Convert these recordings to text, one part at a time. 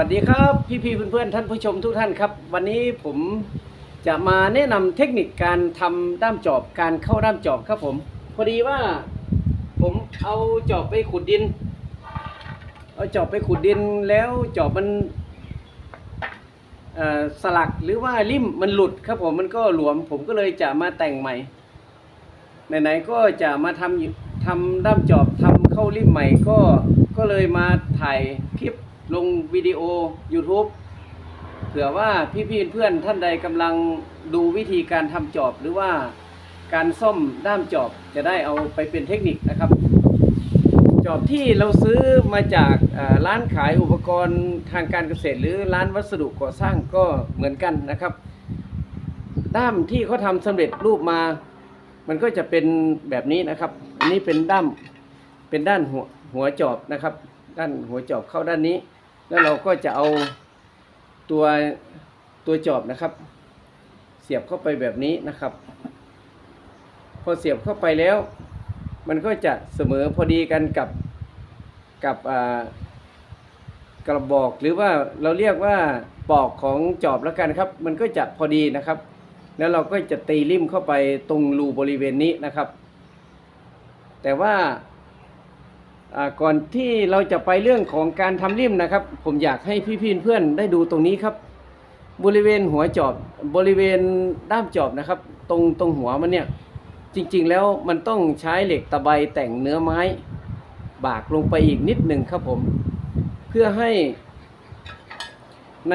วัสดีครับพี่ๆเพื่อนๆท่านผู้ชมทุกท่านครับ วันนี้ผมจะมาแนะนำเทคนิคการทำด้ามจอบการเข้าด้ามจอบครับผม พอดีว่าผมเอาจอบไปขุดดิน เอาจอบไปขุดดินแล้วจอบมันสลักหรือว่าริมมันหลุดครับผมมันก็หลวม ผมก็เลยจะมาแต่งใหม่ไหนๆก็จะมาทำทำด้ามจอบทำเข้าริมใหม่ก็ก็เลยมาถ่ายคลิป ลงวิดีโอ YouTube เผื่อว่าพี่ๆเพื่อนท่านใดกำลังดูวิธีการทำจอบหรือว่าการซ่อมด้ามจอบจะได้เอาไปเป็นเทคนิคนะครับ จอบที่เราซื้อมาจากร้านขายอุปกรณ์ทางการเกษตร หรือร้านวัสดุก่อสร้างก็เหมือนกันนะครับ ด้ามที่เขาทำสำเร็จรูปมา มันก็จะเป็นแบบนี้นะครับ อันนี้เป็นด้ามเป็นด้านหัวหัวจอบนะครับ ด้านหัวจอบเข้าด้านนี้ แล้วเราก็จะเอาตัวตัวจอบนะครับ เสียบเข้าไปแบบนี้นะครับ พอเสียบเข้าไปแล้ว มันก็จะเสมอพอดีกันกับกับกระบอกหรือว่าเราเรียกว่าปอกของจอบแล้วกันครับ มันก็จะพอดีนะครับ แล้วเราก็จะตีริมเข้าไปตรงรูบริเวณนี้นะครับ แต่ว่า ก่อนที่เราจะไปเรื่องของการทำริมนะครับ ผมอยากให้พี่ๆเพื่อนได้ดูตรงนี้ครับ บริเวณหัวจอบบริเวณด้ามจอบนะครับ ตรงตรงหัวมันเนี่ยจริงๆแล้วมันต้องใช้เหล็กตะไบแต่งเนื้อไม้ บากลงไปอีกนิดหนึ่งครับผม เพื่อให้ใน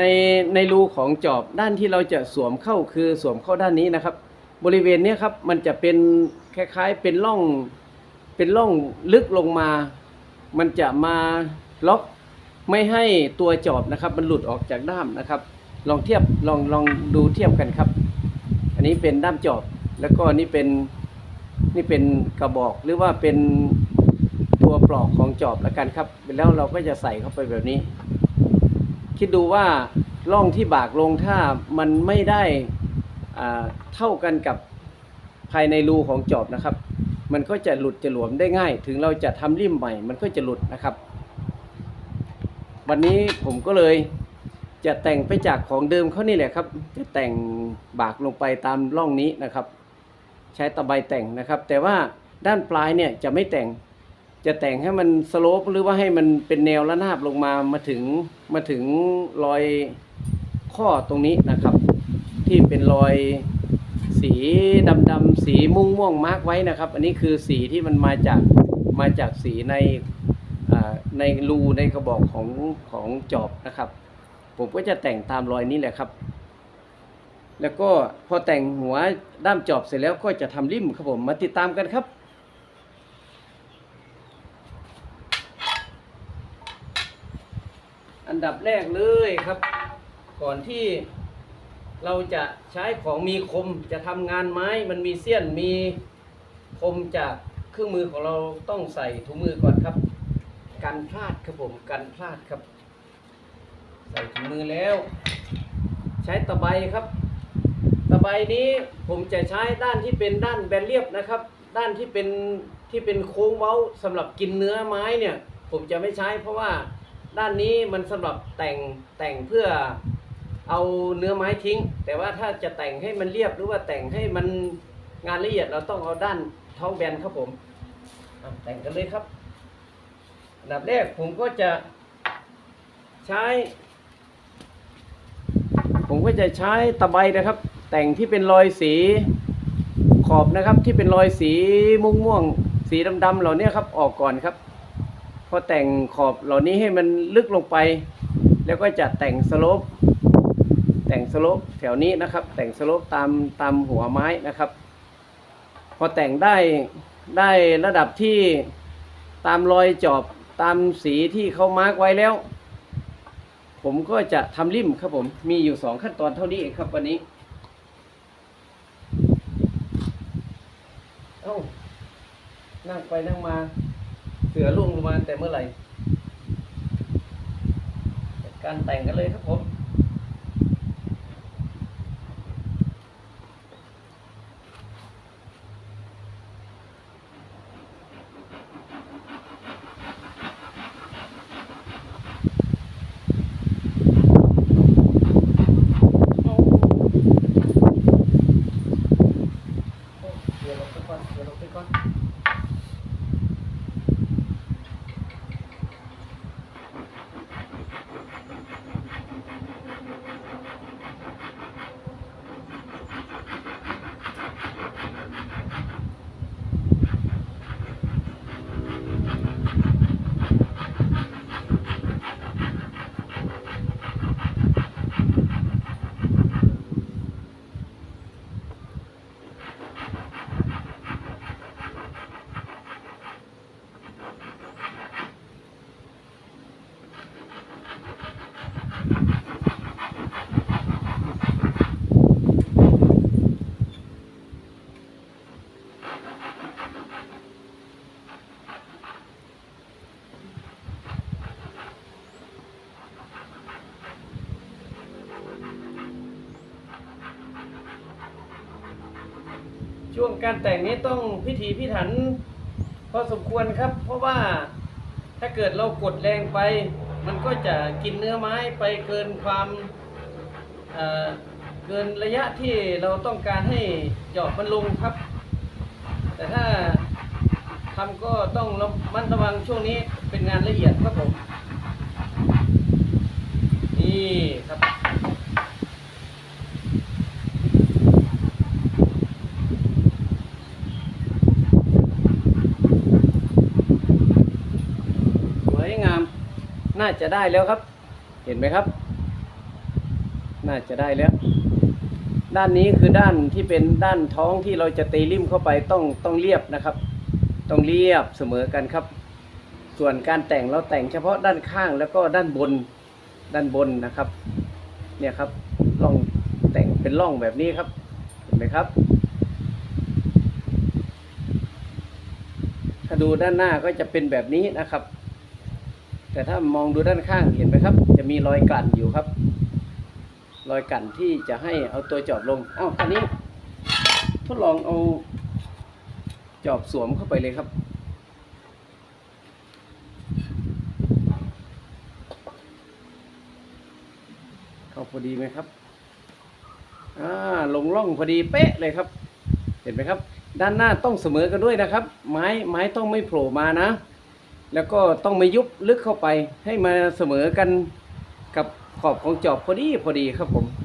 ในรูของจอบด้านที่เราจะสวมเข้าคือสวมเข้าด้านนี้นะครับ บริเวณนี้ครับมันจะเป็นคล้ายๆเป็นร่องเป็นร่องลึกลงมา มันจะมาล็อกไม่ให้ตัวจอบนะครับ มันหลุดออกจากด้ามนะครับ ลองเทียบลองลองดูเทียบกันครับ อันนี้เป็นด้ามจอบแล้วก็นี่เป็นนี่เป็นกระบอกหรือว่าเป็นตัวปลอกของจอบล้วกันครับแล้วเราก็จะใส่เข้าไปแบบนี้ คิดดูว่าร่องที่บากลงถ้ามันไม่ได้เท่ากันกับภายในรูของจอบนะครับ มันก็จะหลุดจะหลวมได้ง่าย ถึงเราจะทำริมใหม่ มันก็จะหลุดนะครับ วันนี้ผมก็เลยจะแต่งไปจากของเดิมเขานี่แหละครับ จะแต่งบากลงไปตามร่องนี้นะครับ ใช้ตะไบแต่งนะครับ แต่ว่าด้านปลายเนี่ยจะไม่แต่งจะแต่งให้มันสโลปหรือว่าให้มันเป็นแนวระนาบลงมามาถึงมาถึงรอยข้อตรงนี้นะครับ ที่เป็นรอย สีดำๆสีม่วงม่วงๆมาร์กไว้นะครับ อันนี้คือสีที่มันมาจากมาจากสีในในรูในกระบอกของของจอบนะครับ ผมก็จะแต่งตามรอยนี้แหละครับ แล้วก็พอแต่งหัวด้ามจอบเสร็จแล้วก็จะทำริมครับผมมาติดตามกันครับอันดับแรกเลยครับ ก่อนที่ เราจะใช้ของมีคมจะทำงานไม้มันมีเสี้ยนมีคมจากเครื่องมือของเราต้องใส่ถุงมือก่อนครับ กันพลาดครับผมกันพลาดครับ ใส่ถุงมือแล้ว ใช้ตะไบครับ ตะไบนี้ผมจะใช้ด้านที่เป็นด้านแบนเรียบนะครับ ด้านที่เป็นที่เป็นโค้งเว้าสำหรับกินเนื้อไม้เนี่ย ผมจะไม่ใช้เพราะว่าด้านนี้มันสำหรับแต่งแต่งเพื่อ เอาเนื้อไม้ทิ้ง แต่ว่าถ้าจะแต่งให้มันเรียบหรือว่าแต่งให้มันงานละเอียดเราต้องเอาด้านท้องแบนครับผมแต่งกันเลยครับอันดับแรกผมก็จะใช้ ผมก็จะใช้ตะไบนะครับ แต่งที่เป็นรอยสีขอบนะครับ ที่เป็นรอยสีม่วงม่วงสีดำๆเหล่านี้ครับออกก่อนครับ พอแต่งขอบเหล่านี้ให้มันลึกลงไป แล้วก็จะแต่งสโลป แต่งสโลปแถวนี้นะครับ แต่งสโลปตามตามหัวไม้นะครับ พอแต่งได้ได้ระดับที่ตามรอยจอบตามสีที่เขามาร์กไว้แล้ว ผมก็จะทำริมครับผมมีอยู่สองขั้นตอนเท่านี้เองครับวันนี้เอ้านั่งไปนั่งมา เสือล่วงลงมาแต่เมื่อไหร่การแต่งกันเลยครับผม ช่วงการแต่งนี้ต้องพิถีพิถันพอสมควรครับ เพราะว่าถ้าเกิดเรากดแรงไป มันก็จะกินเนื้อไม้ไปเกินความเออเกินระยะที่เราต้องการให้จอบมันลงครับ แต่ถ้าทำก็ต้องระมัดระวังช่วงนี้เป็นงานละเอียดครับผม นี่ครับ สวยงาม น่าจะได้แล้วครับ เห็นไหมครับ น่าจะได้แล้ว ด้านนี้คือด้านที่เป็นด้านท้องที่เราจะตีริมเข้าไปต้องต้องเรียบนะครับ ต้องเรียบเสมอกันครับ ส่วนการแต่งเราแต่งเฉพาะด้านข้างแล้วก็ด้านบนด้านบนนะครับ เนี่ยครับร่องแต่งเป็นร่องแบบนี้ครับ เห็นไหมครับ ถ้าดูด้านหน้าก็จะเป็นแบบนี้นะครับ แต่ถ้ามองดูด้านข้างเห็นไหมครับ จะมีรอยกั่นอยู่ครับ รอยกั่นที่จะให้เอาตัวจอบลงอ้าวอันนี้ทดลองเอาจอบสวมเข้าไปเลยครับเข้าพอดีไหมครับอ่าลงร่องพอดีเป๊ะเลยครับ เห็นไหมครับ ด้านหน้าต้องเสมอกันด้วยนะครับ ไม้ไม้ต้องไม่โผล่มานะ แล้วก็ต้องไม่ยุบลึกเข้าไปให้มาเสมอกันกับขอบของจอบพอดีพอดีครับผม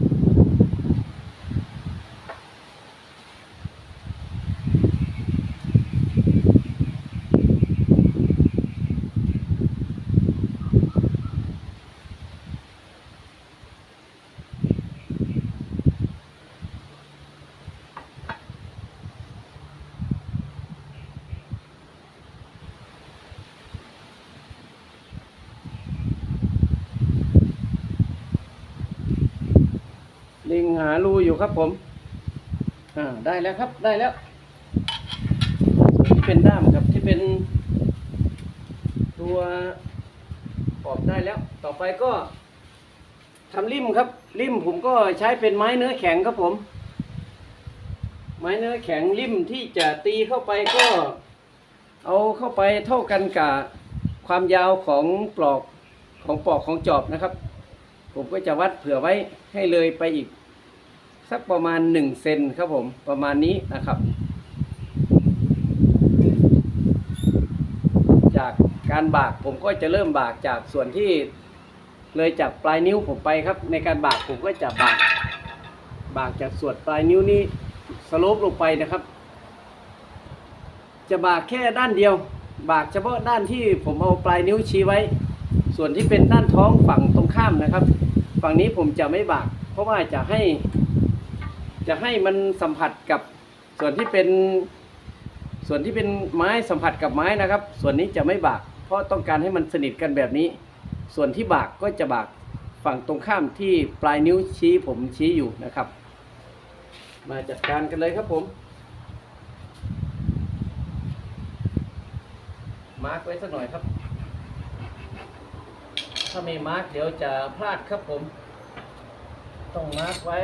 ลิงหารูอยู่ครับผมอ่าได้แล้วครับได้แล้วที่เป็นด้ามครับที่เป็น ตัวขอบได้แล้ว ต่อไปก็ทำริมครับ ริมผมก็ใช้เป็นไม้เนื้อแข็งครับผม ไม้เนื้อแข็งริมที่จะตีเข้าไปก็ เอาเข้าไปเท่ากันกับความยาวของปลอกของปลอกของจอบนะครับ ผมก็จะวัดเผื่อไว้ให้เลยไปอีก สักประมาณหนึ่งเซนครับผมประมาณนี้นะครับ จากการบากผมก็จะเริ่มบากจากส่วนที่เลยจากปลายนิ้วผมไปครับ ในการบากผมก็จะบากบากจากส่วนปลายนิ้วนี้สโลปลงไปนะครับ จะบากแค่ด้านเดียว บากเฉพาะด้านที่ผมเอาปลายนิ้วชี้ไว้ ส่วนที่เป็นด้านท้องฝั่งตรงข้ามนะครับ ฝั่งนี้ผมจะไม่บาก เพราะว่าจะให้ จะให้มันสัมผัสกับส่วนที่เป็นส่วนที่เป็นไม้สัมผัสกับไม้นะครับ ส่วนนี้จะไม่บาก เพราะต้องการให้มันสนิทกันแบบนี้ ส่วนที่บากก็จะบากฝั่งตรงข้ามที่ปลายนิ้วชี้ผมชี้อยู่นะครับ มาจัดการกันเลยครับผม มาร์กไว้สักหน่อยครับ ถ้าไม่มาร์กเดี๋ยวจะพลาดครับผม ต้องมาร์กไว้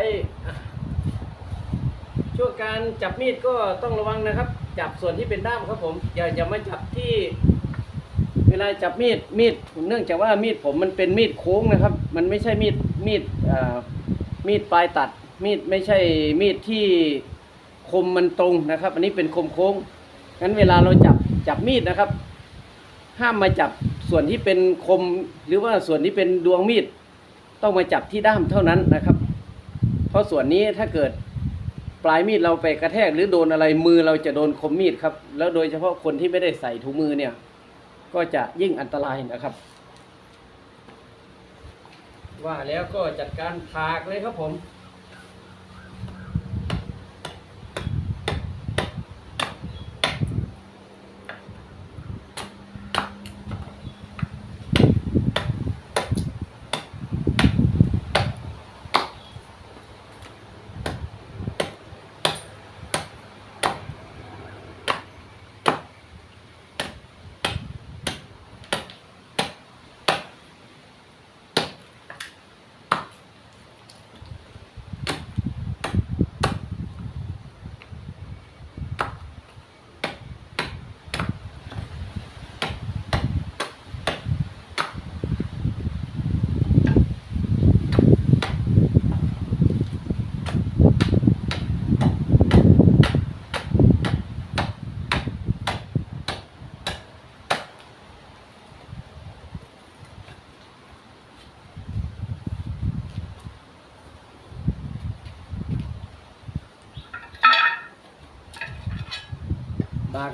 ช่วงการจับมีดก็ต้องระวังนะครับ จับส่วนที่เป็นด้ามครับผมอย่าอย่ามาจับที่ เวลาจับมีดมีดเนื่องจากว่ามีดผมมันเป็นมีดโค้งนะครับ มันไม่ใช่มีดมีดมีดปลายตัด มีดไม่ใช่มีดที่คมมันตรงนะครับ อันนี้เป็นคมโค้งงั้นเวลาเราจับจับมีดนะครับ ห้ามมาจับส่วนที่เป็นคมหรือว่าส่วนที่เป็นดวงมีด ต้องมาจับที่ด้ามเท่านั้นนะครับ เพราะส่วนนี้ถ้าเกิด ปลายมีดเราไปกระแทกหรือโดนอะไรมือเราจะโดนคมมีดครับ แล้วโดยเฉพาะคนที่ไม่ได้ใส่ถุงมือเนี่ย ก็จะยิ่งอันตรายนะครับ ว่าแล้วก็จัดการถากเลยครับผม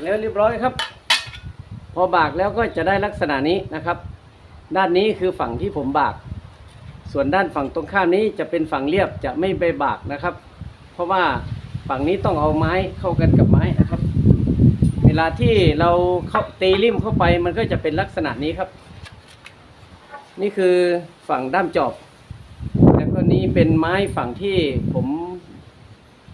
แล้วเรียบร้อยครับ พอบากแล้วก็จะได้ลักษณะนี้นะครับ ด้านนี้คือฝั่งที่ผมบาก ส่วนด้านฝั่งตรงข้ามนี้จะเป็นฝั่งเรียบจะไม่ไปบากนะครับ เพราะว่าฝั่งนี้ต้องเอาไม้เข้ากันกับไม้นะครับ เวลาที่เราเข้าตีริมเข้าไปมันก็จะเป็นลักษณะนี้ครับ นี่คือฝั่งด้ามจอบแล้วก็นี้เป็นไม้ฝั่งที่ผม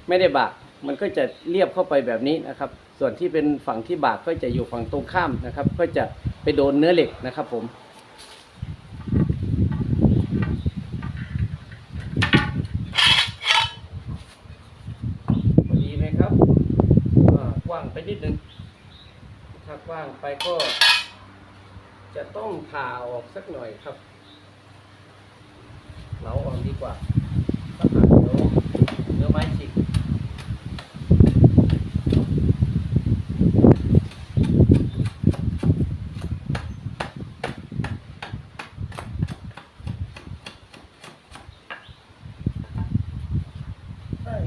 ไม่ได้บากมันก็จะเรียบเข้าไปแบบนี้นะครับ ส่วนที่เป็นฝั่งที่บากก็จะอยู่ฝั่งตรงข้ามนะครับ ก็จะไปโดนเนื้อเหล็กนะครับผมพอดีไหมครับกว้างไปนิดนึงถ้ากว้างไปก็ จะต้องผ่าออกสักหน่อยครับเหลาออกดีกว่าถ้าผ่าเนื้อไม้ฉีก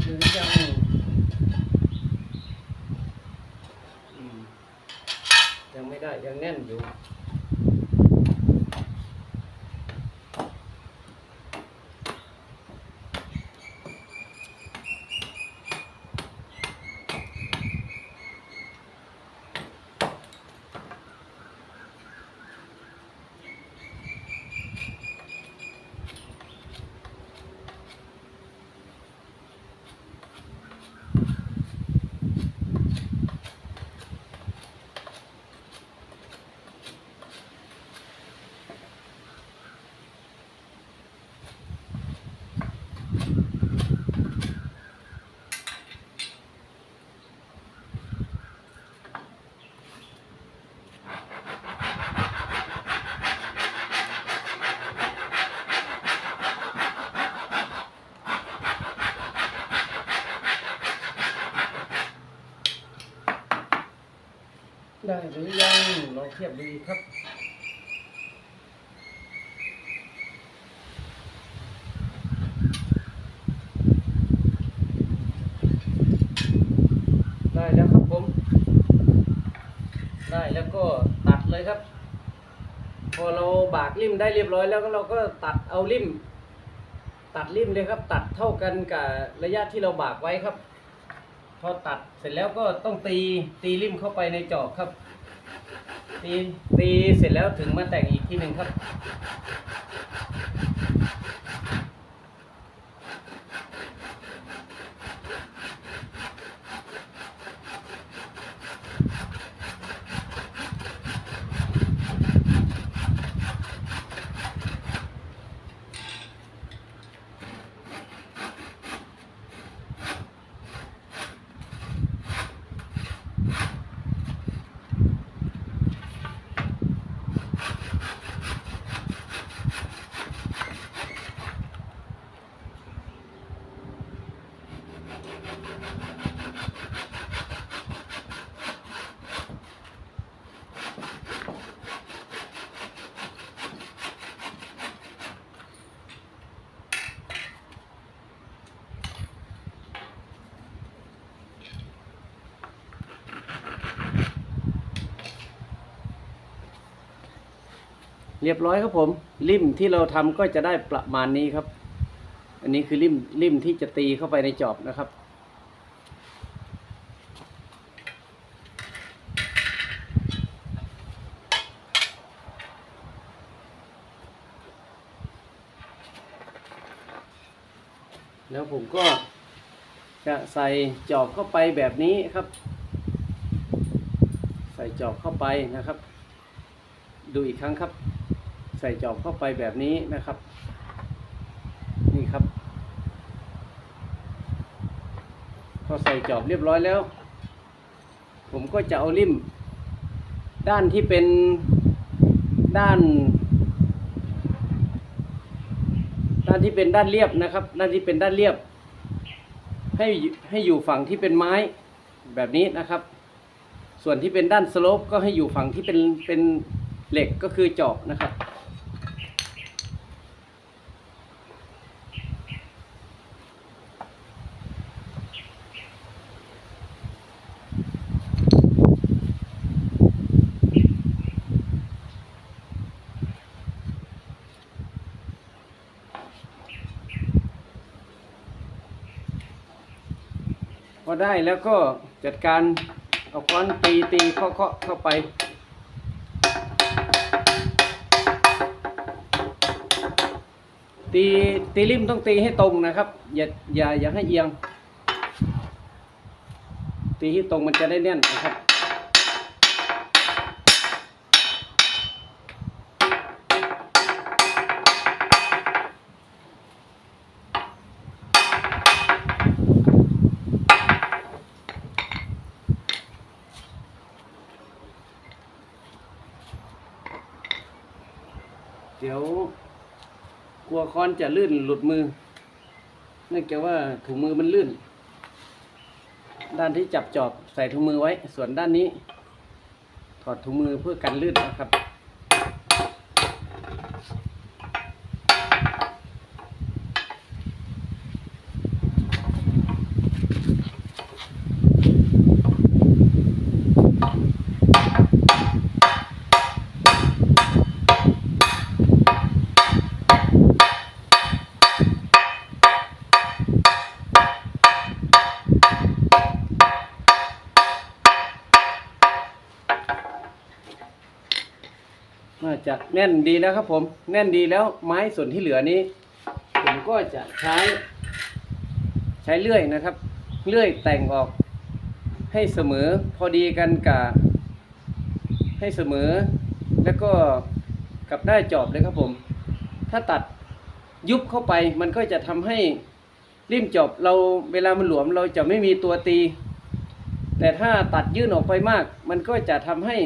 ด้หรือยังอืมยังไม่ได้ยังแน่นอยู่ ทียบดีครับ ได้แล้วครับผม ได้แล้วก็ตัดเลยครับ พอเราบากริมได้เรียบร้อยแล้วก็เราก็ตัดเอาริม ตัดริมเลยครับ ตัดเท่ากันกับระยะที่เราบากไว้ครับ พอตัดเสร็จแล้วก็ต้องตีตีริมเข้าไปในจอบครับ ตีตีเสร็จแล้วถึงมาแต่งอีกทีหนึ่งครับ รียบร้อยครับผม ริมที่เราทำก็จะได้ประมาณนี้ครับ อันนี้คือริมริมที่จะตีเข้าไปในจอบนะครับแล้วผมก็จะใส่จอบเข้าไปแบบนี้ครับ ใส่จอบเข้าไปนะครับ ดูอีกครั้งครับ ใส่จอบเข้าไปแบบนี้นะครับ นี่ครับพอใส่จอบเรียบร้อยแล้ว ผมก็จะเอาริม ด้านที่เป็นด้าน ด้านที่เป็นด้านเรียบนะครับ ด้านที่เป็นด้านเรียบ ให้ให้อยู่ฝั่งที่เป็นไม้แบบนี้นะครับ ส่วนที่เป็นด้านสโลปก็ให้อยู่ฝั่งที่เป็นเป็นเหล็กก็คือจอบนะครับ ได้แล้วก็จัดการเอาค้อนตีตีเคาะเคาะเข้าไปตีตีริมต้องตีให้ตรงนะครับ อย่าอย่าอย่าให้เอียง ตีให้ตรงมันจะได้แน่นนะครับ เดี๋ยวก ลัวค้อนจะลื่นหลุดมือ เนื่องจากว่าถุงมือมันลื่น ด้านที่จับจอบใส่ถุงมือไว้ ส่วนด้านนี้ ถอดถุงมือเพื่อกันลื่นนะครับ จะแน่นดีแล้วครับผมแน่นดีแล้วไม้ส่วนที่เหลือนี้ผมก็จะใช้ใช้เลื่อยนะครับ เลื่อยแต่งออกให้เสมอพอดีกันกับให้เสมอ แล้วก็กับได้จอบเลยครับผม ถ้าตัดยุบเข้าไปมันก็จะทำให้ริมจอบเราเวลามันหลวมเราจะไม่มีตัวตี แต่ถ้าตัดยื่นออกไปมาก มันก็จะทำให้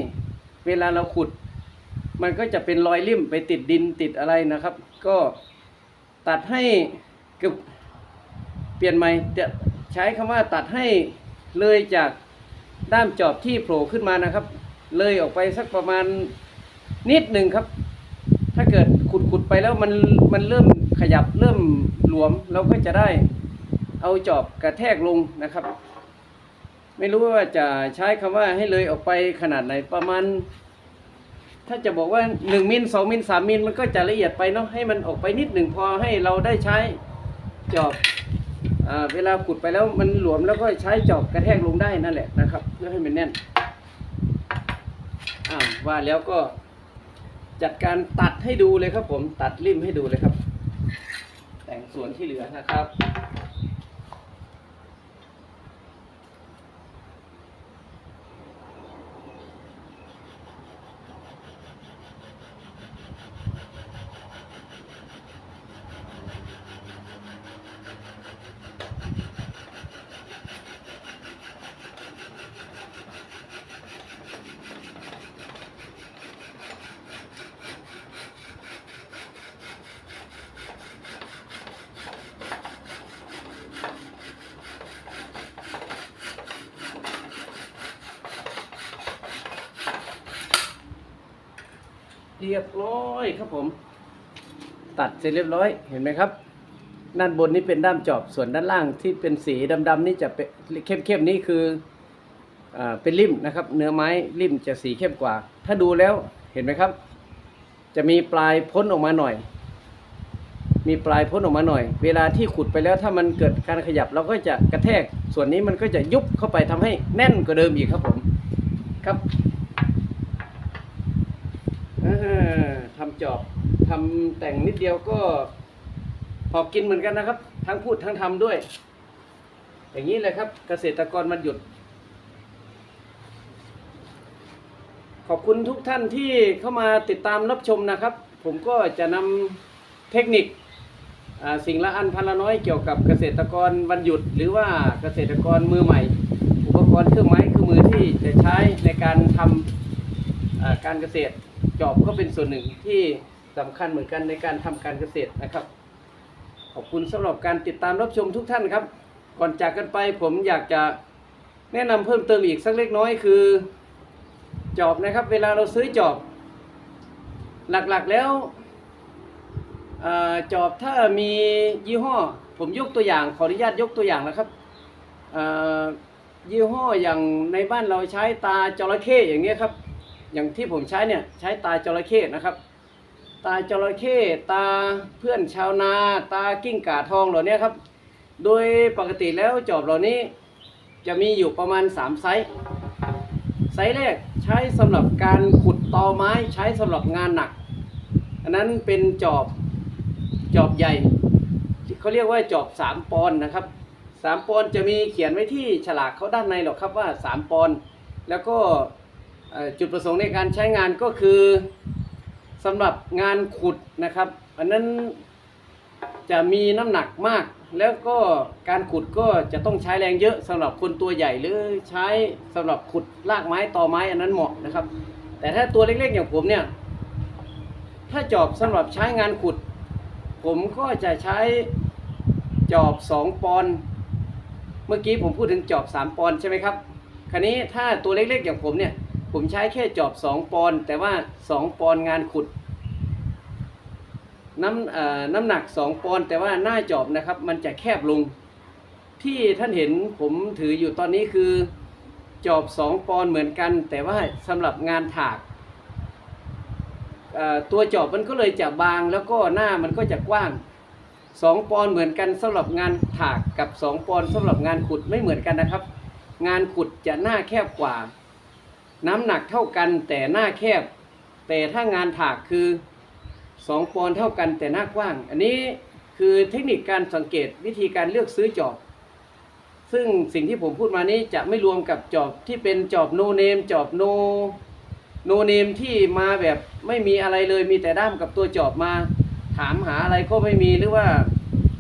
เวลาเราขุด มันก็จะเป็นรอยริ่มไปติดดินติดอะไรนะครับ ก็ตัดให้เกือบเปลี่ยนใหม่จะใช้คำว่าตัดให้เลยจากด้ามจอบที่โผล่ขึ้นมานะครับ เลยออกไปสักประมาณนิดหนึ่งครับ ถ้าเกิดขุดขุดไปแล้วมันมันเริ่มขยับเริ่มหลวมเราก็จะได้เอาจอบกระแทกลงนะครับ ไม่รู้ว่าจะใช้คำว่าให้เลยออกไปขนาดไหนประมาณ ถ้าจะบอกว่าหนึ่งมิลสองมิลสามมิลมันก็จะละเอียดไปเนาะให้มันออกไปนิดหนึ่งพอให้เราได้ใช้จอบเวลาขุดไปแล้วมันหลวมแล้วก็ใช้จอบกระแทกลงได้นั่นแหละนะครับเพื่อให้มันแน่นอ่าว่าแล้วก็จัดการตัดให้ดูเลยครับผมตัดริมให้ดูเลยครับ แต่งส่วนที่เหลือนะครับ รียบร้อยครับผม ตัดเสร็จเรียบร้อยเห็นไหมครับ ด้านบนนี้เป็นด้ามจอบส่วนด้านล่างที่เป็นสีดำๆนี่จะเป็นเข้มๆนี่คืออ่าเป็นริมนะครับ เนื้อไม้ริมจะสีเข้มกว่า ถ้าดูแล้วเห็นไหมครับ จะมีปลายพ้นออกมาหน่อย มีปลายพ้นออกมาหน่อย เวลาที่ขุดไปแล้วถ้ามันเกิดการขยับเราก็จะกระแทก ส่วนนี้มันก็จะยุบเข้าไปทำให้แน่นกว่าเดิมอีกครับผมครับ ทำจอบทำแต่งนิดเดียวก็พอกินเหมือนกันนะครับ ทั้งพูดทั้งทำด้วย อย่างนี้เลยครับ เกษตรกรมันหยุด ขอบคุณทุกท่านที่เข้ามาติดตามรับชมนะครับ ผมก็จะนำเทคนิคสิ่งละอันพันละน้อยเกี่ยวกับเกษตรกรวันหยุด หรือว่าเกษตรกรมือใหม่ อุปกรณ์เครื่องไม้เครื่องมือที่จะใช้ในการทำอ่าการเกษตร จอบก็เป็นส่วนหนึ่งที่สำคัญเหมือนกันในการทำการเกษตรนะครับ ขอบคุณสำหรับการติดตามรับชมทุกท่านครับ ก่อนจากกันไปผมอยากจะแนะนำเพิ่มเติมอีกสักเล็กน้อยคือ จอบนะครับ เวลาเราซื้อจอบ หลักๆแล้วอจอบถ้ามียี่ห้อ ผมยกตัวอย่างขออนุญาตยกตัวอย่างนะครับยี่ห้ออย่างในบ้านเราใช้ตาจระเข้อย่างเงี้ยครับ อย่างที่ผมใช้เนี่ยใช้ตาจระเข้นะครับ ตาจระเข้ตาเพื่อนชาวนา ตากิ้งก่าทองเหล่านี้ครับ โดยปกติแล้วจอบเหล่านี้จะมีอยู่ประมาณ 3 ไซส์ไซส์แรกใช้สำหรับการขุดตอไม้ใช้สำหรับงานหนัก อันนั้นเป็นจอบจอบใหญ่เขาเรียกว่าจอบ 3 ปอนนะครับ3ปอนจะมีเขียนไว้ที่ฉลากเขาด้านในหรอกครับว่า 3 ปอนแล้วก็ จุดประสงค์ในการใช้งานก็คือสำหรับงานขุดนะครับ อันนั้นจะมีน้ำหนักมาก แล้วก็การขุดก็จะต้องใช้แรงเยอะสำหรับคนตัวใหญ่หรือใช้สำหรับขุดรากไม้ต่อไม้อันนั้นเหมาะนะครับ แต่ถ้าตัวเล็กๆอย่างผมเนี่ยถ้าจอบสำหรับใช้งานขุด ผมก็จะใช้จอบ 2 ปอนเมื่อกี้ผมพูดถึงจอบ 3 ปอนใช่ไหมครับคราวนี้ถ้าตัวเล็กๆอย่างผมเนี่ย ผมใช้แค่จอบ2ปอน แต่ว่า2ปอนงานขุด น้ำน้ำหนัก2ปอน แต่ว่าหน้าจอบนะครับ มันจะแคบลง ที่ท่านเห็นผมถืออยู่ตอนนี้คือจอบ2ปอนเหมือนกัน แต่ว่าสำหรับงานถากตัวจอบมันก็เลยจะบางแล้วก็หน้ามันก็จะกว้าง 2 ปอนเหมือนกันสำหรับงานถากกับ 2 ปอนสำหรับงานขุดไม่เหมือนกันนะครับ งานขุดจะหน้าแคบกว่า น้ำหนักเท่ากันแต่หน้าแคบ แต่ถ้างานถากคือ2ปอนด์เท่ากันแต่หน้ากว้าง อันนี้คือเทคนิคการสังเกตวิธีการเลือกซื้อจอบ ซึ่งสิ่งที่ผมพูดมานี้จะไม่รวมกับจอบที่เป็นจอบโนเนมจอบโนโนเนมที่มาแบบไม่มีอะไรเลยมีแต่ด้ามกับตัวจอบมา ถามหาอะไรก็ไม่มีหรือว่า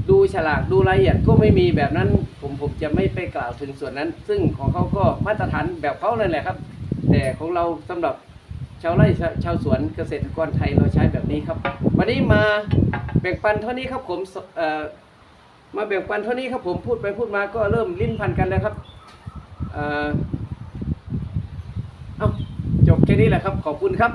ดูฉลากดูรายละเอียดก็ไม่มีแบบนั้น ผมผมจะไม่ไปกล่าวถึงส่วนนั้น ซึ่งของเขาก็มาตรฐานแบบเขาเลยแหละครับ แต่ของเราสำหรับชาวไร่ชาวสวนเกษตรกรไทยเราใช้แบบนี้ครับ วันนี้มาแบ่งปันเท่านี้ครับผมมาแบ่งปันเท่านี้ครับผมพูดไปพูดมาก็เริ่มลิ้นพันกันแล้วครับเอ่อเอ้าจบแค่นี้แหละครับขอบคุณครับ